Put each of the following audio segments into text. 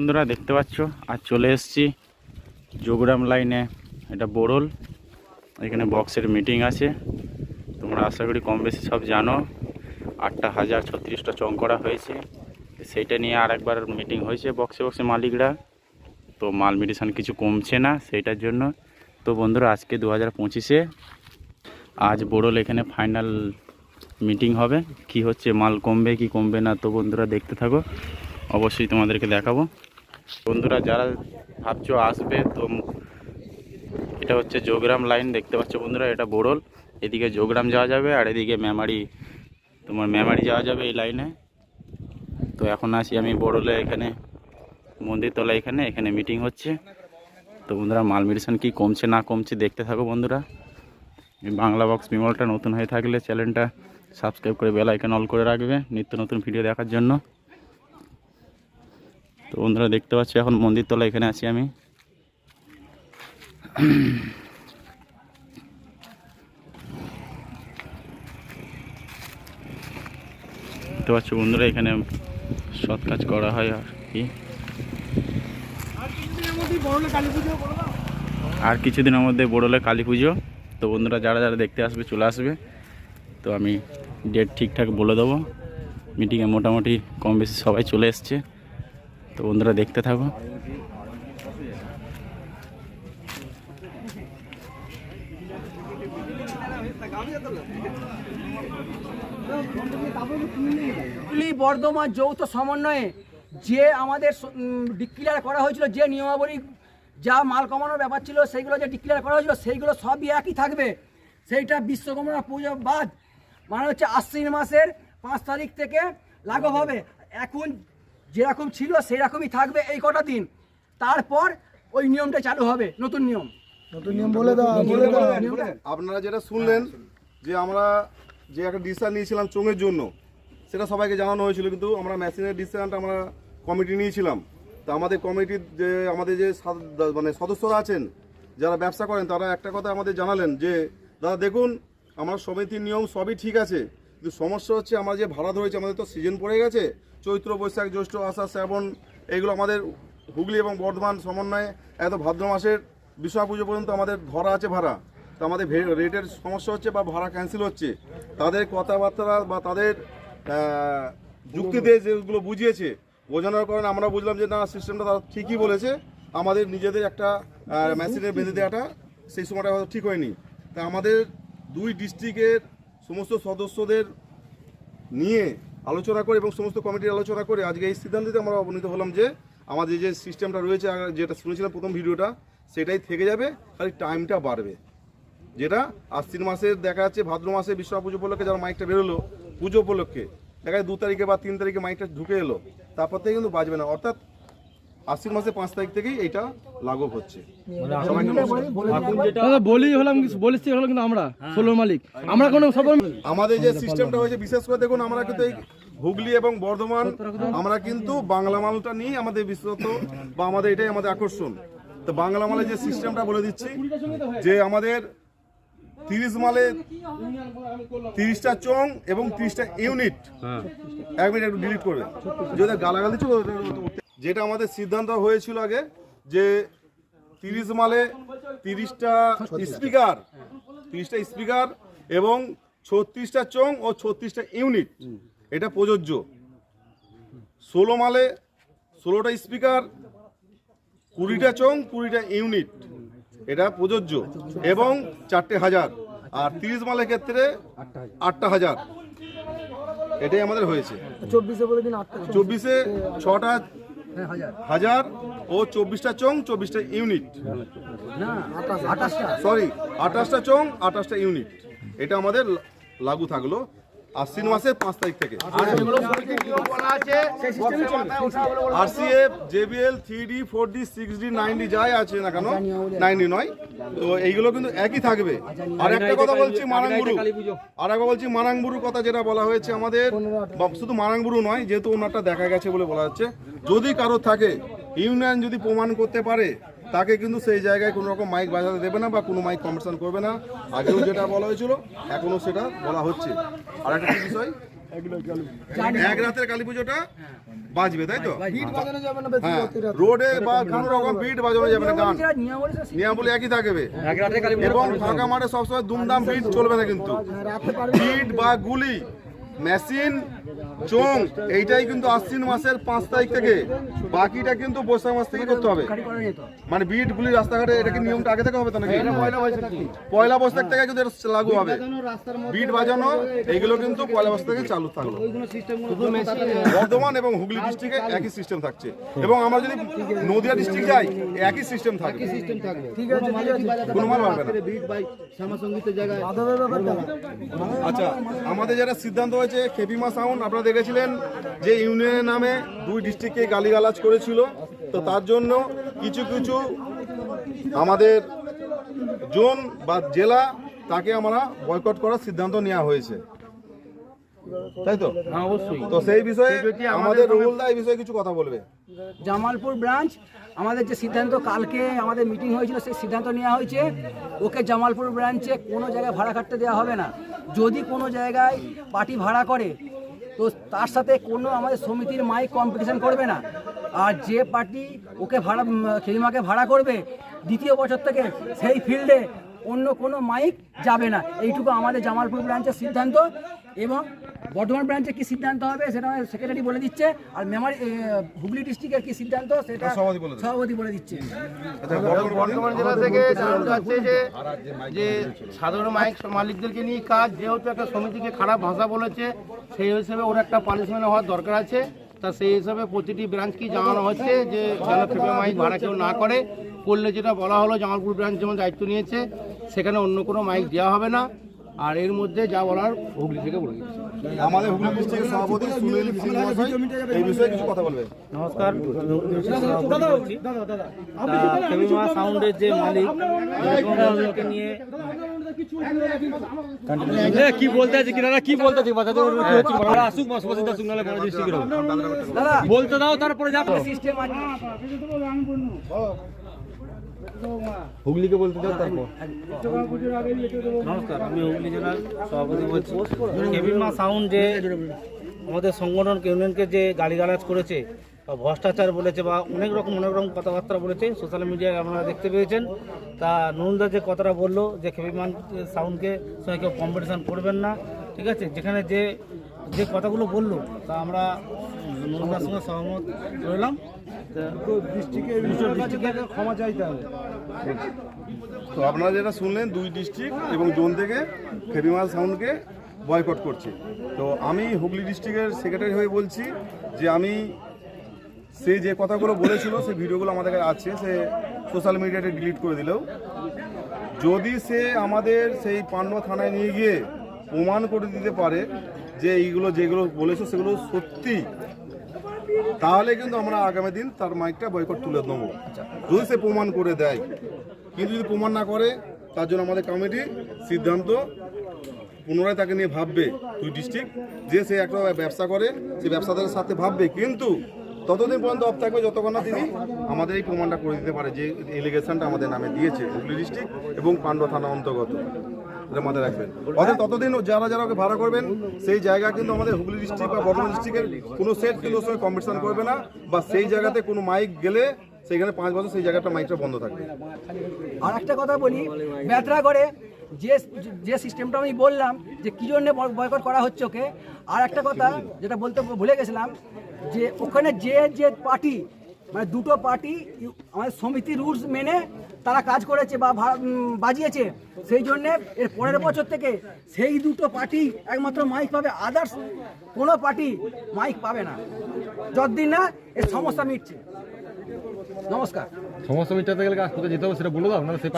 বন্ধুরা দেখতে পাচ্ছ? আর চলে এসেছি যোগরাম লাইনে, এটা বোরল। এখানে বক্সের মিটিং আছে। তোমরা আশা করি কম বেশি সব জানো। আটটা হাজার ছত্রিশটা চং করা হয়েছে। সেইটা নিয়ে আর একবার মিটিং হয়েছে বক্সে বক্সে মালিকরা। তো মাল মেডিসিন কিছু কমছে না সেইটার জন্য। তো বন্ধুরা, আজকে দু হাজার পঁচিশে আজ বোরল এখানে ফাইনাল মিটিং হবে। কি হচ্ছে, মাল কমবে কি কমবে না, তো বন্ধুরা দেখতে থাকো। অবশ্যই তোমাদেরকে দেখাবো। বন্ধুরা, যারা ভাবছ আসবে, তো এটা হচ্ছে যোগরাম লাইন দেখতে পাচ্ছ বন্ধুরা, এটা বোরল। এদিকে যোগরাম যাওয়া যাবে, আর এদিকে মেমারি, তোমার মেমারি যাওয়া যাবে এই লাইনে তো এখন আসি আমি বোরলে এখানে মন্দিরতলা এখানে এখানে মিটিং হচ্ছে। তো বন্ধুরা, মাল মেডিসিন কি, কমছে না কমছে, দেখতে থাকো বন্ধুরা। বাংলা বক্স বিমলটা নতুন হয়ে থাকলে চ্যানেলটা সাবস্ক্রাইব করে বেল অল করে রাখবে, নিত্য নতুন ভিডিও দেখার জন্য। তো বন্ধুরা দেখতে পাচ্ছি, এখন মন্দিরতলা এখানে আছি আমি। দেখতে পাচ্ছ বন্ধুরা, এখানে সৎ কাজ করা হয় আর কি। আর কিছুদিনের মধ্যে বড়লে কালী পুজো। তো বন্ধুরা, যারা যারা দেখতে আসবে, চলে আসবে। তো আমি ডেট ঠিকঠাক বলে দেবো। মিটিংয়ে মোটামুটি কম বেশি সবাই চলে এসছে। তো বন্ধুরা দেখতে থাকো। বর্ধমান যৌথ সমন্বয়ে যে আমাদের ডিক্লিয়ার করা হয়েছিল, যে নিয়মাবলী যা মাল কমানোর ব্যাপার ছিল, সেইগুলো যে ডিক্লিয়ার করা হয়েছিল, সেইগুলো সবই একই থাকবে। সেইটা বিশ্বকর্মা পুজো বাদ মানে হচ্ছে আশ্বিন মাসের পাঁচ তারিখ থেকে লাগু হবে। এখন যেরকম ছিল সেরকমই থাকবে এই কটা দিন। তারপর ওই নিয়মটা চালু হবে নতুন নিয়ম। নতুন নিয়ম বলে দাও বলে দাও। আপনারা যেটা শুনলেন যে আমরা যে একটা ডিসিশন নিয়েছিলাম চোঙের জন্য সেটা সবাইকে জানানো হয়েছিল কিন্তু আমরা মেশিনের ডিসিশনটা আমরা কমিটি নিয়েছিলাম। তো আমাদের কমিটির যে আমাদের যে মানে সদস্যরা আছেন যারা ব্যবসা করেন তারা একটা কথা আমাদের জানালেন যে দাদা দেখুন আমার সমিতির নিয়ম সবই ঠিক আছে কিন্তু সমস্যা হচ্ছে, আমরা যে ভাড়া ধরেছি, আমাদের তো সিজন পড়ে গেছে। চৈত্র, বৈশাখ, জ্যৈষ্ঠ, আষাঢ়, শ্রাবণ এইগুলো আমাদের হুগলি এবং বর্ধমান সমন্বয়ে এত ভাদ্র মাসের বিশ্বা পুজো পর্যন্ত আমাদের ধরা আছে ভাড়া। তো আমাদের রেটের সমস্যা হচ্ছে বা ভাড়া ক্যান্সেল হচ্ছে। তাদের কথাবার্তা বা তাদের যুক্তি দিয়ে যেগুলো বুঝিয়েছে, বোঝানোর কারণে আমরা বুঝলাম যে, না সিস্টেমটা তারা ঠিকই বলেছে। আমাদের নিজেদের একটা মেশিনে বেঁধে দেওয়াটা সেই সময়টা ঠিক হয়নি। তা আমাদের দুই ডিস্ট্রিক্টের সমস্ত সদস্যদের নিয়ে আলোচনা করে এবং সমস্ত কমিটির আলোচনা করে আজকে এই সিদ্ধান্তে আমরা অবনীত হলাম যে আমাদের যে সিস্টেমটা রয়েছে যেটা শুনেছিলাম প্রথম ভিডিওটা, সেটাই থেকে যাবে, খালি টাইমটা বাড়বে। যেটা আশ্বিন মাসের দেখা যাচ্ছে, ভাদ্র মাসে বিশ্বকর্মা পুজো উপলক্ষে যারা মাইকটা বেরোলো, পুজো উপলক্ষে, দেখা যায় দু তারিখে বা তিন তারিখে মাইকটা ঢুকে এলো, তারপর থেকে কিন্তু বাজবে না। অর্থাৎ আশ্বিন মাসে পাঁচ তারিখ থেকেই এইটা লাগু হচ্ছে। বলি হলাম বলিস হলো কিন্তু আমরা ষোলো মালিক। আমরা কোনো আমাদের যে সিস্টেমটা হয়েছে বিশেষ করে দেখুন আমরা কিন্তু এই হুগলি এবং বর্ধমান আমরা কিন্তু বাংলা মালটা নিয়ে আমাদের বিশেষত বা আমাদের এটাই আমাদের আকর্ষণ। তো বাংলা মালের যে সিস্টেমটা বলে দিচ্ছি যে আমাদের তিরিশ মালে তিরিশটা চং এবং তিরিশটা ইউনিট। এক মিনিট একটু ডিলিট করবে যদি গালাগালি ছিল যেটা আমাদের সিদ্ধান্ত হয়েছিল আগে যে তিরিশ মালে তিরিশটা স্পিকার তিরিশটা স্পিকার এবং ছত্রিশটা চং ও ছত্রিশটা ইউনিট এটা প্রযোজ্য। ষোলো মালে ষোলোটা স্পিকার কুড়িটা চং কুড়িটা ইউনিট এটা প্রযোজ্য। এবং চারটে হাজার আর তিরিশ মালের ক্ষেত্রে আটটা হাজার। এটাই আমাদের হয়েছে। চব্বিশে বলে দিন চব্বিশে ছটা হাজার। ও চব্বিশটা চং চব্বিশটা ইউনিট। সরি আঠাশটা চং আঠাশটা ইউনিট। এটা আমাদের লাগু থাকল। আশ্বিন মাসের পাঁচ তারিখ থেকে। RCF JBL three D four D six D nine D যাই আছে না কেন নাইন ডি নয়। তো এইগুলো কিন্তু একই থাকবে। আর একটা কথা বলছি মারাংবুরু আর একবার বলছি মারাংবুরুর কথা যেটা বলা হয়েছে আমাদের। শুধু মারাংবুরু নয়, যেহেতু ওনারটা দেখা গেছে বলে বলা হচ্ছে। যদি কারও থাকে ইউনিয়ন যদি প্রমাণ করতে পারে তাকে কিন্তু সেই জায়গায় কোনো রকম মাইক বাজাতে দেবে না বা কোনো মাইক কম্পিটিশন করবে না। আগেও যেটা বলা হয়েছিল এখনও সেটা বলা হচ্ছে। আর একটা কি বিষয়? এক রাতের কালী পুজোটা বাজবে তাই তো? হিট বাজানো যাবে না হ্যাঁ রোডে বা কোনো রকম বিট বাজানো যাবে না গান। নিয়মাবলী নিয়মাবলী একই থাকবে। এবং ফাঁকা মাঠে সবসময় দুমদাম বিট চলবে না কিন্তু। বিট বা গুলি মেশিন চোং এইটাই কিন্তু আশ্বিন মাসের পাঁচ তারিখ থেকে। বাকিটা কিন্তু বৈশাখ মাস থেকে করতে হবে। মানে বিট গুলি রাস্তাঘাটে এটা কি নিয়মটা আগে থেকে হবে তো নাকি? পয়লা বৈশাখ থেকে। কিন্তু এটা লাগু হবে। বিট বাজানো এইগুলো কিন্তু পয়লা বৈশাখ থেকে চালু থাকল। বর্ধমান এবং হুগলি ডিস্ট্রিক্টে একই সিস্টেম থাকছে। এবং আমরা যদি নদিয়া ডিস্ট্রিক্ট যাই একই সিস্টেম থাকবে। কোনো মাল না। আচ্ছা আমাদের যেটা সিদ্ধান্ত হয়েছে খেপিমা সাউন্ড আপনারা দেখেছিলেন যে ইউনিয়নের নামে দুই ডিস্ট্রিক্টকে গালিগালাজ করেছিল। তো তার জন্য কিছু কিছু আমাদের জোন বা জেলা তাকে আমরা বয়কট করার সিদ্ধান্ত নেওয়া হয়েছে। তাই তো? অবশ্যই। তো সেই বিষয়ে আমাদের রুহুলদা এই বিষয়ে কিছু কথা বলবে? জামালপুর ব্রাঞ্চ আমাদের যে সিদ্ধান্ত কালকে আমাদের মিটিং হয়েছিল সেই সিদ্ধান্ত নেওয়া হয়েছে। ওকে জামালপুর ব্রাঞ্চে কোনো জায়গায় ভাড়া খাটতে দেওয়া হবে না। যদি কোনো জায়গায় পার্টি ভাড়া করে তো তার সাথে কোনো আমাদের সমিতির মাইক কম্পিটিশন করবে না। আর যে পার্টি ওকে ভাড়া খেলিমাকে ভাড়া করবে, দ্বিতীয় বছর থেকে সেই ফিল্ডে অন্য কোনো মাইক যাবে না। এইটুকু আমাদের জামালপুর ব্রাঞ্চের সিদ্ধান্ত এবং বর্ধমান ব্রাঞ্চে কি সিদ্ধান্ত হবে সেটা সেক্রেটারি বলে দিচ্ছে আর মেমারি হুগলি ডিস্ট্রিক্টের কি সিদ্ধান্ত সেটা সভাপতি বলে সভাপতি বলে দিচ্ছে। আচ্ছা বর্ধমান জেলা থেকে যাচ্ছে যে যে সাধারণ মাইক মালিকদেরকে নিয়ে কাজ যেহেতু একটা সমিতিকে খারাপ ভাষা বলেছে সেই হিসেবে ওর একটা পানিশমেন্ট হওয়ার দরকার আছে। তা সেই হিসাবে প্রতিটি ব্রাঞ্চকে জানানো হচ্ছে যে যেন মাইক ভাড়া কেউ না করে? করলে যেটা বলা হলো জামালপুর ব্রাঞ্চ যেমন দায়িত্ব নিয়েছে সেখানে অন্য কোনো মাইক দেওয়া হবে না। আর এর মধ্যে যা বলার হুগলি থেকে বলে দিচ্ছে। আমাদের হুগলি ডিস্ট্রিক্টের সভাপতি সুনীল সিং মহাশয় এই বিষয়ে কিছু কথা বলবে নমস্কার। ফেমিমা সাউন্ডের যে মালিক এরকমকে নিয়ে কি বলতে আছে কি বলতে আসুক বড় বলতে দাও তারপরে যাব। সিস্টেম আছে হুগলিকে বলতে দাও তারপর। নমস্কার, আমি হুগলি জেলার সভাপতি বলছি। ফেমিমা সাউন্ড যে আমাদের সংগঠন ইউনিয়নকে যে গালিগালাজ করেছে, বা ভ্রষ্টাচার বলেছে, বা অনেক রকম অনেক রকম কথাবার্তা বলেছে সোশ্যাল মিডিয়ায় আপনারা দেখতে পেয়েছেন। তা নুরুলদা যে কথাটা বলল, যে খেবিমান সাউন্ডকে সঙ্গে কেউ কম্পিটিশান করবেন না, ঠিক আছে? যেখানে যে যে কথাগুলো বলল, তা আমরা নুরুলদার সঙ্গে সহমত রইলাম। ক্ষমা চাইতে হবে। তো আপনারা যেটা শুনলেন দুই ডিস্ট্রিক্ট এবং জোন থেকে ফেরিমাল সাউন্ডকে বয়কট করছে। তো আমি হুগলি ডিস্ট্রিক্টের সেক্রেটারি হয়ে বলছি যে আমি সে যে কথাগুলো বলেছিল সেই ভিডিওগুলো আমাদের কাছে আছে সে সোশ্যাল মিডিয়াতে ডিলিট করে দিলেও। যদি সে আমাদের সেই পান্ডা থানায় নিয়ে গিয়ে প্রমাণ করে দিতে পারে যে এইগুলো যেগুলো বলেছে সেগুলো সত্যি তাহলে কিন্তু আমরা আগামী দিন তার মাইকটা বয়কট তুলে নেব যদি সে প্রমাণ করে দেয়। কিন্তু যদি প্রমাণ না করে, তার জন্য আমাদের কমিটি সিদ্ধান্ত পুনরায় তাকে নিয়ে ভাববে দুই ডিস্ট্রিক্ট যে সে একটা ব্যবসা করে, সে ব্যবসাদারের সাথে ভাববে। কিন্তু ততদিন পর্যন্ত অফ থাকবে যতক্ষণ না তিনি আমাদের এই প্রমাণটা করে দিতে পারে যে এলিগেশনটা আমাদের নামে দিয়েছে হুগলি ডিস্ট্রিক্ট এবং পান্ডুয়া থানা অন্তর্গত। এটা মাথায় রাখবেন। অর্থাৎ ততদিন যারা যারা ওকে ভাড়া করবেন, সেই জায়গা কিন্তু আমাদের হুগলি ডিস্ট্রিক্ট বা বর্ধমান ডিস্ট্রিক্টের কোনো সেট কিন্তু ওর কম্পিটিশন করবে না, বা সেই জায়গাতে কোনো মাইক গেলে সেইখানে পাঁচ বছর সেই জায়গাটা মাইকটা বন্ধ থাকবে। আর একটা কথা বলি ব্যথা করে যে যে সিস্টেমটা আমি বললাম, যে কী জন্য বয়কট করা হচ্ছে ওকে, আর একটা কথা যেটা বলতে ভুলে গেছিলাম, যে ওখানে যে যে পার্টি মানে দুটো পার্টি আমাদের সমিতি রুলস মেনে তারা কাজ করেছে বা বাজিয়েছে সেই জন্যে এর পরের বছর থেকে সেই দুটো পার্টি একমাত্র মাইক পাবে আদার্স কোনো পার্টি মাইক পাবে না। যতদিন না এর সমস্যা মিটছে। নমস্কার। সমস্যা মিটাতে গেলে কাজ কোথায় যেতে হবে সেটা বলে দাও না সেই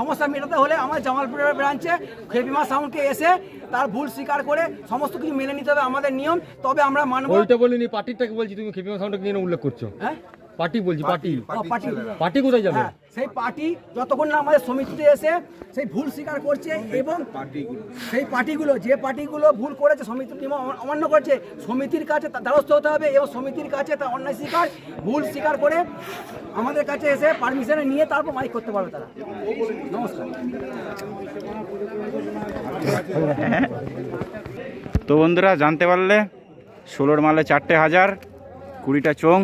সমস্যা মেটাতে হলে আমার জামালপুরের ব্রাঞ্চে খেপিমা সাউন্ডকে এসে তার ভুল স্বীকার করে সমস্ত কিছু মেনে নিতে হবে আমাদের নিয়ম তবে আমরা মানব ওইটা বলিনি পার্টিটাকে বলছি তুমি খেপিমা সাউন্ডকে নিয়ে উল্লেখ করছ। হ্যাঁ? পার্টি বলছি পার্টি ও, পার্টি পার্টি কোথায় যাবে? হ্যাঁ সেই পার্টি যতক্ষণ না আমাদের সমিতিতে এসে সেই ভুল স্বীকার করছে এবং সেই পার্টিগুলো যে পার্টিগুলো ভুল করেছে সমিতির নিয়ম অমান্য করছে সমিতির কাছে তার দ্বারস্থ হতে হবে এবং সমিতির কাছে তার অন্যায় স্বীকার ভুল স্বীকার করে আমাদের কাছে এসে পারমিশনে নিয়ে তারপর মাইক করতে পারবে তারা। নমস্কার। তো বন্ধুরা জানতে পারলে ষোলোর মালে চারটে হাজার কুড়িটা চোং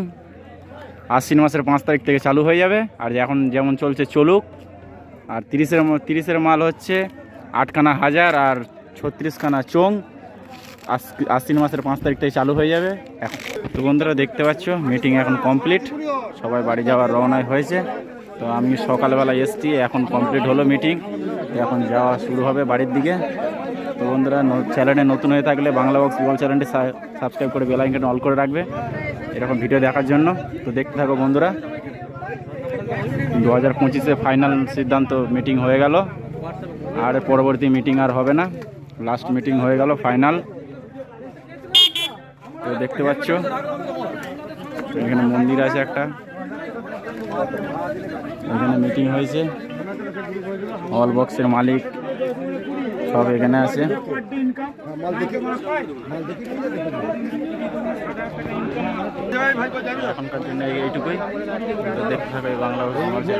আশ্বিন মাসের পাঁচ তারিখ থেকে চালু হয়ে যাবে। আর এখন যেমন চলছে চলুক, আর তিরিশের তিরিশের মাল হচ্ছে আটখানা হাজার আর ছত্রিশখানা চোং আশ- আশ্বিন মাসের পাঁচ তারিখ থেকে চালু হয়ে যাবে। তো বন্ধুরা দেখতে পাচ্ছ মিটিং এখন কমপ্লিট সবাই বাড়ি যাওয়ার রওনায় হয়েছে। তো আমি সকালবেলা এসছি, এখন কমপ্লিট হলো মিটিং এখন যাওয়া শুরু হবে বাড়ির দিকে। তো বন্ধুরা চ্যানেলে নতুন হয়ে থাকলে বাংলা বক্স বিবল চ্যানেলটি সাবস্ক্রাইব করে বেল আইকনটা অল করে রাখবে। এরকম ভিডিও দেখার জন্য। তো দেখতে থাকো বন্ধুরা। দু হাজার পঁচিশে ফাইনাল সিদ্ধান্ত মিটিং হয়ে গেল। আর পরবর্তী মিটিং আর হবে না। লাস্ট মিটিং হয়ে গেল ফাইনাল তো দেখতে পাচ্ছ, এখানে মন্দির আছে একটা। এখানে মিটিং হয়েছে। অল বক্সের মালিক সব এখানে আছে। এখনকার জন্য এইটুকুই। দেখতে থাকো বাংলা ভাষা